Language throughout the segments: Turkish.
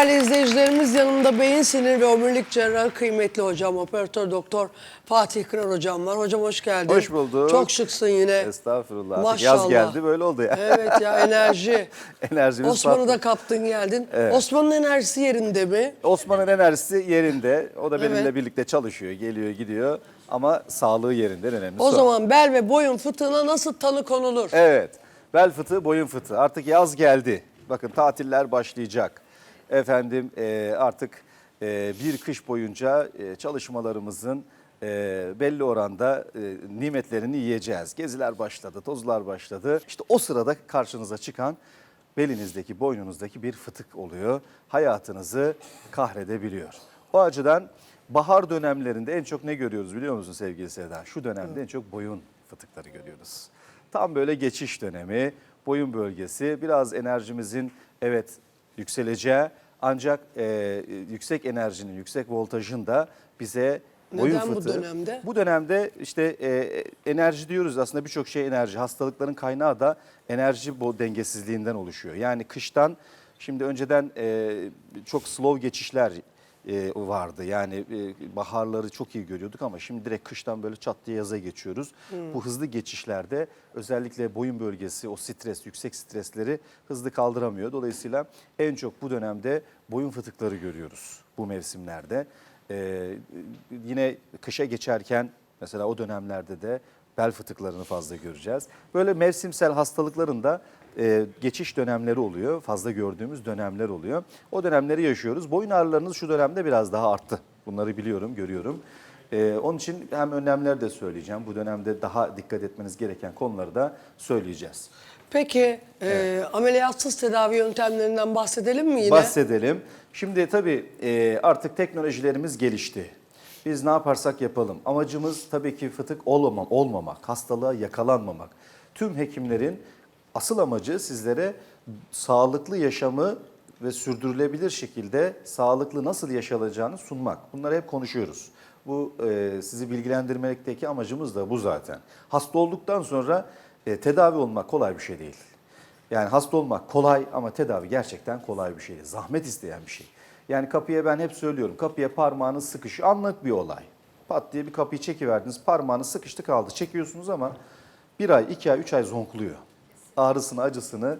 Değerli izleyicilerimiz yanımda beyin sinir ve omurilik cerrahı kıymetli hocam operatör doktor Fatih Kırar hocam var. Hocam hoş geldin. Hoş bulduk. Çok şıksın yine. Estağfurullah. Maşallah. Yaz geldi böyle oldu ya. Evet ya enerji. Enerjimiz Osman'ı da kaptın geldin. Evet. Osman'ın enerjisi yerinde mi? Osman'ın enerjisi yerinde. O da benimle Evet. birlikte çalışıyor, geliyor, gidiyor. Ama sağlığı yerinde en önemlisi O zaman bel ve boyun fıtığına nasıl tanı konulur? Evet. Bel fıtığı, boyun fıtığı. Artık yaz geldi. Bakın tatiller başlayacak. Efendim e, artık e, bir kış boyunca e, çalışmalarımızın e, belli oranda e, nimetlerini yiyeceğiz. Geziler başladı, tozlar başladı. İşte o sırada karşınıza çıkan belinizdeki, boynunuzdaki bir fıtık oluyor. Hayatınızı kahredebiliyor. O açıdan bahar dönemlerinde en çok ne görüyoruz biliyor musun sevgili Seda? Şu dönemde en çok boyun fıtıkları görüyoruz. Tam böyle geçiş dönemi, boyun bölgesi, biraz enerjimizin evet yükseleceği ancak e, yüksek enerjinin, yüksek voltajın da bize boyun Neden bu fıtığı. dönemde? Bu dönemde işte e, enerji diyoruz aslında birçok şey enerji. Hastalıkların kaynağı da enerji bu dengesizliğinden oluşuyor. Yani kıştan şimdi önceden e, çok slow geçişler e, vardı. Yani e, baharları çok iyi görüyorduk ama şimdi direkt kıştan böyle çat diye yaza geçiyoruz. Bu hızlı geçişlerde özellikle boyun bölgesi o stres, yüksek stresleri hızlı kaldıramıyor. Dolayısıyla en çok bu dönemde boyun fıtıkları görüyoruz bu mevsimlerde. Ee, yine kışa geçerken mesela o dönemlerde de bel fıtıklarını fazla göreceğiz. Böyle mevsimsel hastalıkların da e, geçiş dönemleri oluyor. Fazla gördüğümüz dönemler oluyor. O dönemleri yaşıyoruz. Boyun ağrılarınız şu dönemde biraz daha arttı. Bunları biliyorum, görüyorum. Ee, onun için hem önlemleri de söyleyeceğim. Bu dönemde daha dikkat etmeniz gereken konuları da söyleyeceğiz. Peki e, ameliyatsız tedavi yöntemlerinden bahsedelim mi yine? Bahsedelim. Şimdi tabii e, artık teknolojilerimiz gelişti. Biz ne yaparsak yapalım. Amacımız tabii ki fıtık olmam, olmamak, hastalığa yakalanmamak. Tüm hekimlerin asıl amacı sizlere sağlıklı yaşamı ve sürdürülebilir şekilde sağlıklı nasıl yaşanacağını sunmak. Bunları hep konuşuyoruz. Bu e, sizi bilgilendirmekteki amacımız da bu zaten. Hasta olduktan sonra e, tedavi olmak kolay bir şey değil. Yani hasta olmak kolay ama tedavi gerçekten kolay bir şey. değil. Zahmet isteyen bir şey. Yani kapıya ben hep söylüyorum. Kapıya parmağınız sıkış. Anlık bir olay. Pat diye bir kapıyı çekiverdiniz. Parmağınız sıkıştı kaldı. Çekiyorsunuz ama bir ay, iki ay, üç ay zonkluyor. Ağrısını, acısını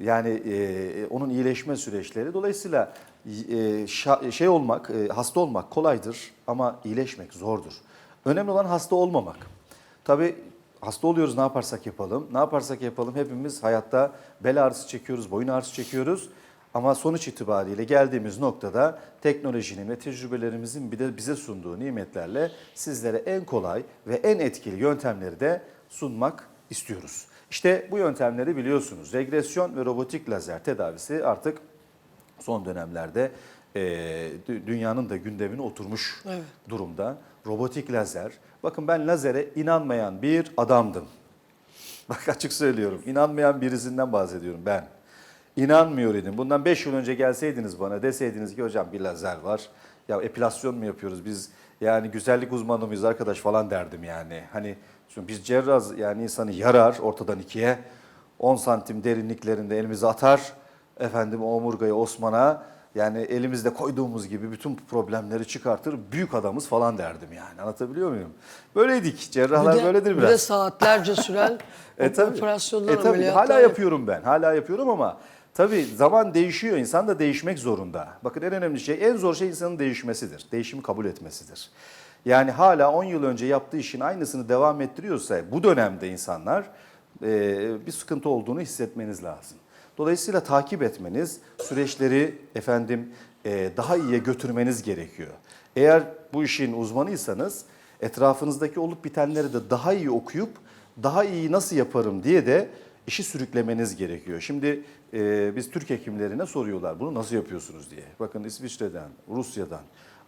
yani e, onun iyileşme süreçleri. Dolayısıyla e, şa- şey olmak, e, hasta olmak kolaydır ama iyileşmek zordur. Önemli olan hasta olmamak. Tabii hasta oluyoruz ne yaparsak yapalım. Ne yaparsak yapalım hepimiz hayatta bel ağrısı çekiyoruz, boyun ağrısı çekiyoruz. Ama sonuç itibariyle geldiğimiz noktada teknolojinin ve tecrübelerimizin bir de bize sunduğu nimetlerle sizlere en kolay ve en etkili yöntemleri de sunmak istiyoruz. İşte bu yöntemleri biliyorsunuz. Regresyon ve robotik lazer tedavisi artık son dönemlerde e, dü- dünyanın da gündemine oturmuş Evet. durumda. Robotik lazer. Bakın ben lazere inanmayan bir adamdım. Bak açık söylüyorum. İnanmayan birisinden bahsediyorum ben. İnanmıyor idim. Bundan 5 yıl önce gelseydiniz bana deseydiniz ki hocam bir lazer var. Ya epilasyon mu yapıyoruz biz? Yani güzellik uzmanı mıyız arkadaş falan derdim yani. Hani çünkü biz cerrahız yani insanı yarar ortadan ikiye. 10 santim derinliklerinde elimizi atar. Efendim omurgaya, Osman'a yani elimizde koyduğumuz gibi bütün problemleri çıkartır. Büyük adamız falan derdim yani. Anlatabiliyor muyum? Böyleydik. Cerrahlar Bir de- böyledir Bir biraz. de saatlerce süren E tabii. operasyonlar, E tabii. Hala yapıyorum ben. Hala yapıyorum ama tabii zaman değişiyor. İnsan da değişmek zorunda. Bakın en önemli şey, en zor şey insanın değişmesidir. Değişimi kabul etmesidir. Yani hala 10 yıl önce yaptığı işin aynısını devam ettiriyorsa bu dönemde insanlar e, bir sıkıntı olduğunu hissetmeniz lazım. Dolayısıyla takip etmeniz, süreçleri efendim e, daha iyiye götürmeniz gerekiyor. Eğer bu işin uzmanıysanız etrafınızdaki olup bitenleri de daha iyi okuyup daha iyi nasıl yaparım diye de işi sürüklemeniz gerekiyor. Şimdi e, biz Türk hekimlerine soruyorlar bunu nasıl yapıyorsunuz diye. Bakın İsviçre'den, Rusya'dan,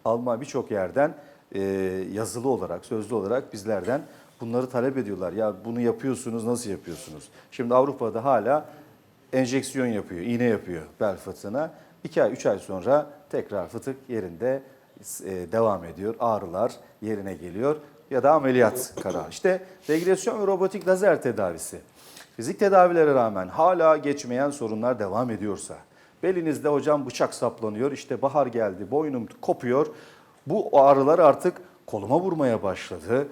Alman birçok yerden e, yazılı olarak, sözlü olarak bizlerden bunları talep ediyorlar. Ya bunu yapıyorsunuz, nasıl yapıyorsunuz? Şimdi Avrupa'da hala enjeksiyon yapıyor, iğne yapıyor bel fıtığına. 2 ay, 3 ay sonra tekrar fıtık yerinde e, devam ediyor. Ağrılar yerine geliyor ya da ameliyat kararı. İşte regresyon ve robotik lazer tedavisi. Fizik tedavilere rağmen hala geçmeyen sorunlar devam ediyorsa, Belinizde hocam bıçak saplanıyor. İşte bahar geldi, boynum kopuyor. Bu ağrılar artık koluma vurmaya başladı.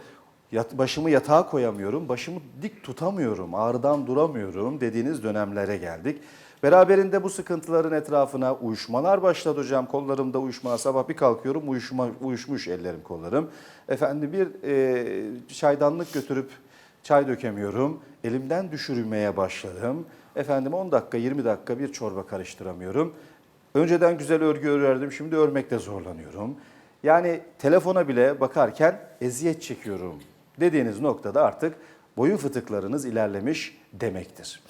Yat, başımı yatağa koyamıyorum, başımı dik tutamıyorum, ağrıdan duramıyorum dediğiniz dönemlere geldik. Beraberinde bu sıkıntıların etrafına uyuşmalar başladı hocam. Kollarımda uyuşma, sabah bir kalkıyorum uyuşma, uyuşmuş ellerim kollarım. Efendim bir e, çaydanlık götürüp çay dökemiyorum. Elimden düşürmeye başladım. Efendim 10 dakika 20 dakika bir çorba karıştıramıyorum. Önceden güzel örgü örerdim şimdi örmekte zorlanıyorum. Yani telefona bile bakarken eziyet çekiyorum dediğiniz noktada artık boyun fıtıklarınız ilerlemiş demektir.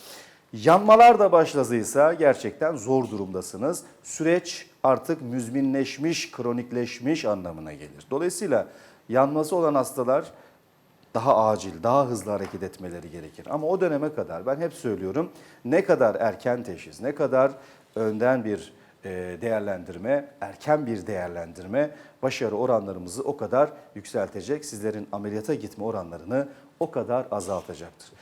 Yanmalar da başladıysa gerçekten zor durumdasınız. Süreç artık müzminleşmiş, kronikleşmiş anlamına gelir. Dolayısıyla yanması olan hastalar daha acil, daha hızlı hareket etmeleri gerekir. Ama o döneme kadar ben hep söylüyorum ne kadar erken teşhis, ne kadar önden bir e, değerlendirme, erken bir değerlendirme başarı oranlarımızı o kadar yükseltecek. Sizlerin ameliyata gitme oranlarını o kadar azaltacaktır.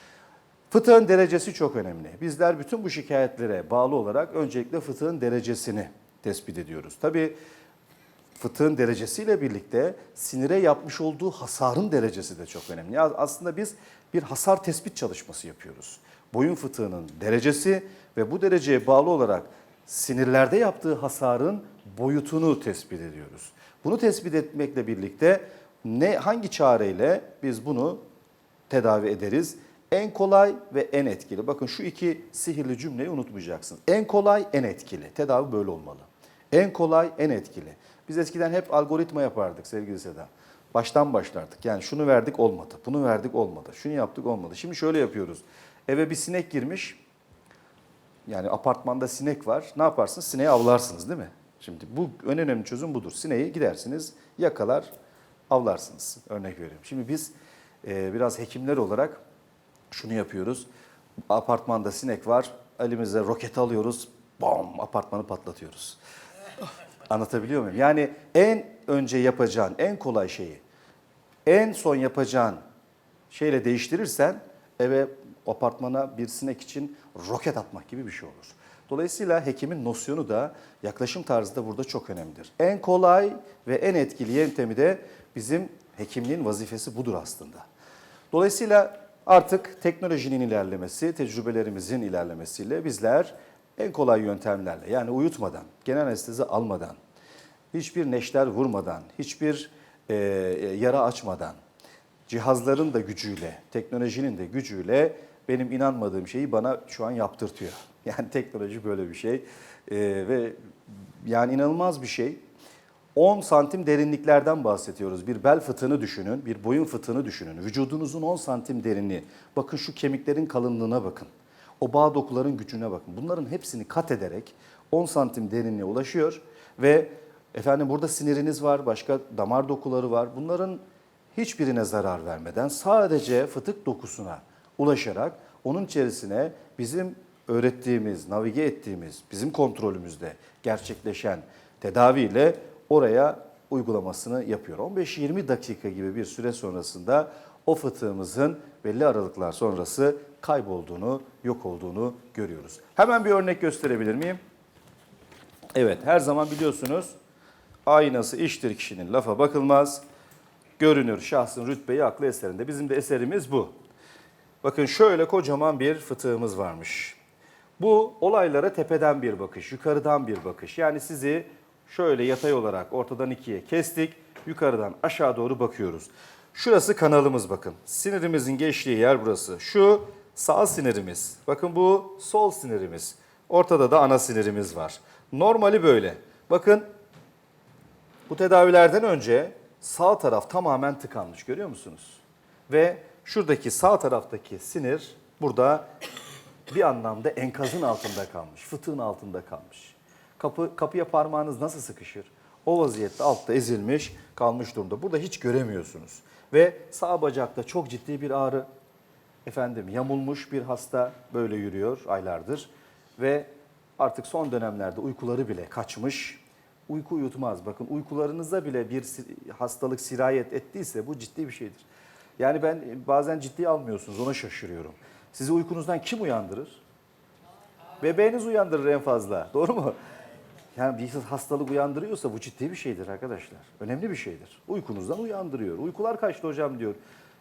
Fıtığın derecesi çok önemli. Bizler bütün bu şikayetlere bağlı olarak öncelikle fıtığın derecesini tespit ediyoruz. Tabii fıtığın derecesiyle birlikte sinire yapmış olduğu hasarın derecesi de çok önemli. Aslında biz bir hasar tespit çalışması yapıyoruz. Boyun fıtığının derecesi ve bu dereceye bağlı olarak sinirlerde yaptığı hasarın boyutunu tespit ediyoruz. Bunu tespit etmekle birlikte ne hangi çareyle biz bunu tedavi ederiz? En kolay ve en etkili. Bakın şu iki sihirli cümleyi unutmayacaksın. En kolay, en etkili. Tedavi böyle olmalı. En kolay, en etkili. Biz eskiden hep algoritma yapardık sevgili Seda. Baştan başlardık. Yani şunu verdik olmadı, bunu verdik olmadı, şunu yaptık olmadı. Şimdi şöyle yapıyoruz. Eve bir sinek girmiş. Yani apartmanda sinek var. Ne yaparsınız? Sineği avlarsınız değil mi? Şimdi bu en önemli çözüm budur. Sineği gidersiniz, yakalar, avlarsınız. Örnek veriyorum. Şimdi biz e, biraz hekimler olarak şunu yapıyoruz. Apartmanda sinek var. Elimize roket alıyoruz. Bom! Apartmanı patlatıyoruz. Anlatabiliyor muyum? Yani en önce yapacağın en kolay şeyi en son yapacağın şeyle değiştirirsen eve apartmana bir sinek için roket atmak gibi bir şey olur. Dolayısıyla hekimin nosyonu da yaklaşım tarzı da burada çok önemlidir. En kolay ve en etkili yöntemi de bizim hekimliğin vazifesi budur aslında. Dolayısıyla artık teknolojinin ilerlemesi, tecrübelerimizin ilerlemesiyle bizler en kolay yöntemlerle yani uyutmadan, genel anestezi almadan, hiçbir neşter vurmadan, hiçbir e, yara açmadan, cihazların da gücüyle, teknolojinin de gücüyle benim inanmadığım şeyi bana şu an yaptırtıyor. Yani teknoloji böyle bir şey E, ve yani inanılmaz bir şey. 10 santim derinliklerden bahsediyoruz. Bir bel fıtığını düşünün, bir boyun fıtığını düşünün. Vücudunuzun 10 santim derinliği. Bakın şu kemiklerin kalınlığına bakın. O bağ dokuların gücüne bakın. Bunların hepsini kat ederek 10 santim derinliğe ulaşıyor ve efendim burada siniriniz var, başka damar dokuları var. Bunların hiçbirine zarar vermeden sadece fıtık dokusuna ulaşarak onun içerisine bizim öğrettiğimiz, navige ettiğimiz, bizim kontrolümüzde gerçekleşen tedaviyle oraya uygulamasını yapıyor. 15-20 dakika gibi bir süre sonrasında o fıtığımızın belli aralıklar sonrası kaybolduğunu, yok olduğunu görüyoruz. Hemen bir örnek gösterebilir miyim? Evet, her zaman biliyorsunuz aynası iştir kişinin lafa bakılmaz. Görünür şahsın rütbeyi aklı eserinde. Bizim de eserimiz bu. Bakın şöyle kocaman bir fıtığımız varmış. Bu olaylara tepeden bir bakış, yukarıdan bir bakış. Yani sizi şöyle yatay olarak ortadan ikiye kestik, yukarıdan aşağı doğru bakıyoruz. Şurası kanalımız bakın. Sinirimizin geçtiği yer burası. Şu sağ sinirimiz. Bakın bu sol sinirimiz. Ortada da ana sinirimiz var. Normali böyle. Bakın bu tedavilerden önce sağ taraf tamamen tıkanmış görüyor musunuz? Ve şuradaki sağ taraftaki sinir burada bir anlamda enkazın altında kalmış, fıtığın altında kalmış. Kapı, kapıya parmağınız nasıl sıkışır? O vaziyette altta ezilmiş, kalmış durumda. Burada hiç göremiyorsunuz. Ve sağ bacakta çok ciddi bir ağrı. Efendim yamulmuş bir hasta böyle yürüyor aylardır. Ve artık son dönemlerde uykuları bile kaçmış. Uyku uyutmaz. Bakın uykularınıza bile bir hastalık sirayet ettiyse bu ciddi bir şeydir. Yani ben bazen ciddiye almıyorsunuz ona şaşırıyorum. Sizi uykunuzdan kim uyandırır? Bebeğiniz uyandırır en fazla. Doğru mu? Yani bir hastalık uyandırıyorsa bu ciddi bir şeydir arkadaşlar. Önemli bir şeydir. Uykunuzdan uyandırıyor. Uykular kaçtı hocam diyor.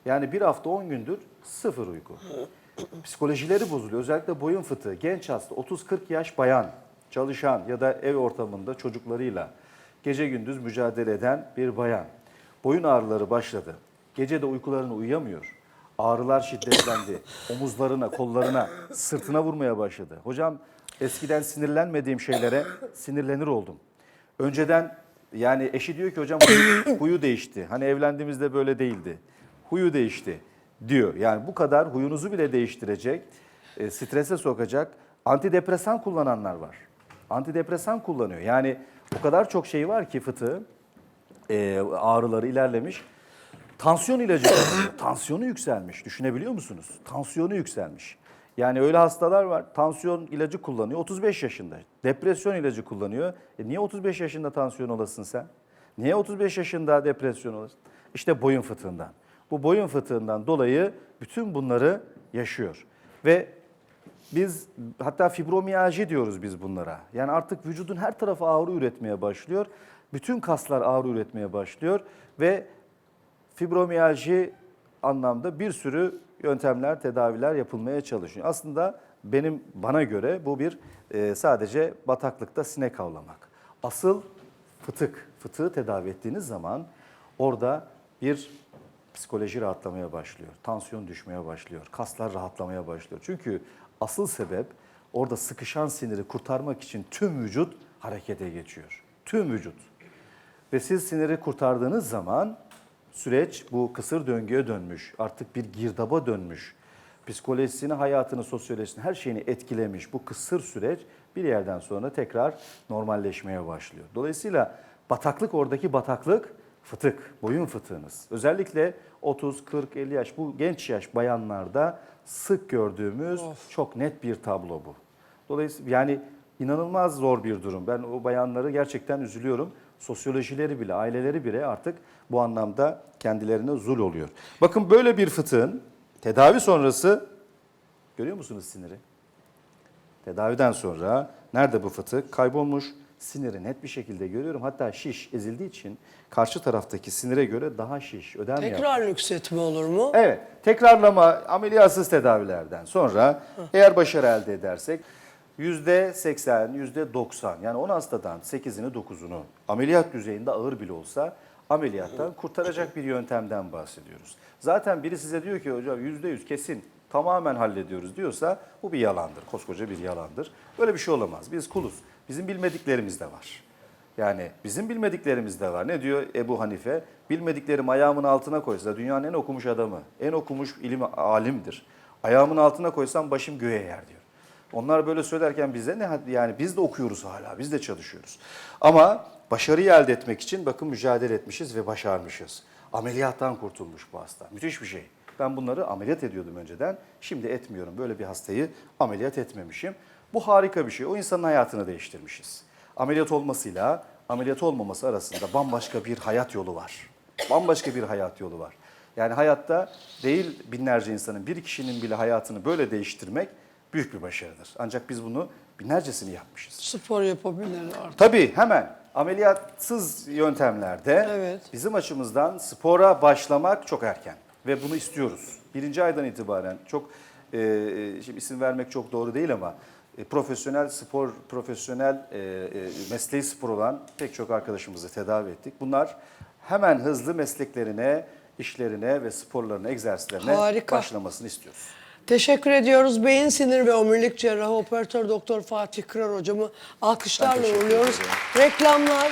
Yani bir hafta 10 gündür sıfır uyku. Psikolojileri bozuluyor. Özellikle boyun fıtığı. Genç hasta 30-40 yaş bayan çalışan ya da ev ortamında çocuklarıyla gece gündüz mücadele eden bir bayan. Boyun ağrıları başladı. Gece de uykularını uyuyamıyor. Ağrılar şiddetlendi. Omuzlarına, kollarına, sırtına vurmaya başladı. Hocam eskiden sinirlenmediğim şeylere sinirlenir oldum. Önceden yani eşi diyor ki hocam huyu, değişti. Hani evlendiğimizde böyle değildi. Huyu değişti diyor. Yani bu kadar huyunuzu bile değiştirecek, e, strese sokacak antidepresan kullananlar var. Antidepresan kullanıyor. Yani o kadar çok şey var ki fıtığı, e, ağrıları ilerlemiş. Tansiyon ilacı kullanıyor. Tansiyonu yükselmiş. Düşünebiliyor musunuz? Tansiyonu yükselmiş. Yani öyle hastalar var. Tansiyon ilacı kullanıyor 35 yaşında. Depresyon ilacı kullanıyor. E niye 35 yaşında tansiyon olasın sen? Niye 35 yaşında depresyon olasın? İşte boyun fıtığından. Bu boyun fıtığından dolayı bütün bunları yaşıyor. Ve biz hatta fibromiyalji diyoruz biz bunlara. Yani artık vücudun her tarafı ağrı üretmeye başlıyor. Bütün kaslar ağrı üretmeye başlıyor ve fibromiyalji anlamda bir sürü yöntemler, tedaviler yapılmaya çalışıyor. Aslında benim bana göre bu bir e, sadece bataklıkta sinek avlamak. Asıl fıtık, fıtığı tedavi ettiğiniz zaman orada bir psikoloji rahatlamaya başlıyor. Tansiyon düşmeye başlıyor. Kaslar rahatlamaya başlıyor. Çünkü asıl sebep orada sıkışan siniri kurtarmak için tüm vücut harekete geçiyor. Tüm vücut. Ve siz siniri kurtardığınız zaman süreç bu kısır döngüye dönmüş. Artık bir girdaba dönmüş. Psikolojisini, hayatını, sosyolojisini, her şeyini etkilemiş. Bu kısır süreç bir yerden sonra tekrar normalleşmeye başlıyor. Dolayısıyla bataklık oradaki bataklık fıtık, boyun fıtığınız. Özellikle 30, 40, 50 yaş bu genç yaş bayanlarda sık gördüğümüz çok net bir tablo bu. Dolayısıyla yani inanılmaz zor bir durum. Ben o bayanları gerçekten üzülüyorum. Sosyolojileri bile, aileleri bile artık bu anlamda kendilerine zul oluyor. Bakın böyle bir fıtığın tedavi sonrası görüyor musunuz siniri? Tedaviden sonra nerede bu fıtık? Kaybolmuş. Siniri net bir şekilde görüyorum. Hatta şiş ezildiği için karşı taraftaki sinire göre daha şiş, ödem yapmış. Tekrar nüksetme olur mu? Evet, tekrarlama ameliyatsız tedavilerden sonra eğer başarı elde edersek %80, %90 yani 10 hastadan 8'ini 9'unu ameliyat düzeyinde ağır bile olsa ameliyattan kurtaracak bir yöntemden bahsediyoruz. Zaten biri size diyor ki hocam %100 kesin tamamen hallediyoruz diyorsa bu bir yalandır. Koskoca bir yalandır. Böyle bir şey olamaz. Biz kuluz. Bizim bilmediklerimiz de var. Yani bizim bilmediklerimiz de var. Ne diyor Ebu Hanife? Bilmediklerim ayağımın altına koysa dünyanın en okumuş adamı, en okumuş ilim alimdir. Ayağımın altına koysam başım göğe yer diyor. Onlar böyle söylerken bize ne yani biz de okuyoruz hala, biz de çalışıyoruz. Ama başarıyı elde etmek için bakın mücadele etmişiz ve başarmışız. Ameliyattan kurtulmuş bu hasta. Müthiş bir şey. Ben bunları ameliyat ediyordum önceden. Şimdi etmiyorum. Böyle bir hastayı ameliyat etmemişim. Bu harika bir şey. O insanın hayatını değiştirmişiz. Ameliyat olmasıyla ameliyat olmaması arasında bambaşka bir hayat yolu var. Bambaşka bir hayat yolu var. Yani hayatta değil binlerce insanın, bir kişinin bile hayatını böyle değiştirmek büyük bir başarıdır. Ancak biz bunu binlercesini yapmışız. Spor yapabilirler artık. Tabii hemen ameliyatsız yöntemlerde Evet. bizim açımızdan spora başlamak çok erken ve bunu istiyoruz. Birinci aydan itibaren çok e, e, şimdi isim vermek çok doğru değil ama e, profesyonel spor, profesyonel e, e, mesleği spor olan pek çok arkadaşımızı tedavi ettik. Bunlar hemen hızlı mesleklerine, işlerine ve sporlarına, egzersizlerine Harika. başlamasını istiyoruz. Teşekkür ediyoruz. Beyin sinir ve omurilik cerrahı operatör doktor Fatih Kırar hocamı alkışlarla uğurluyoruz. Reklamlar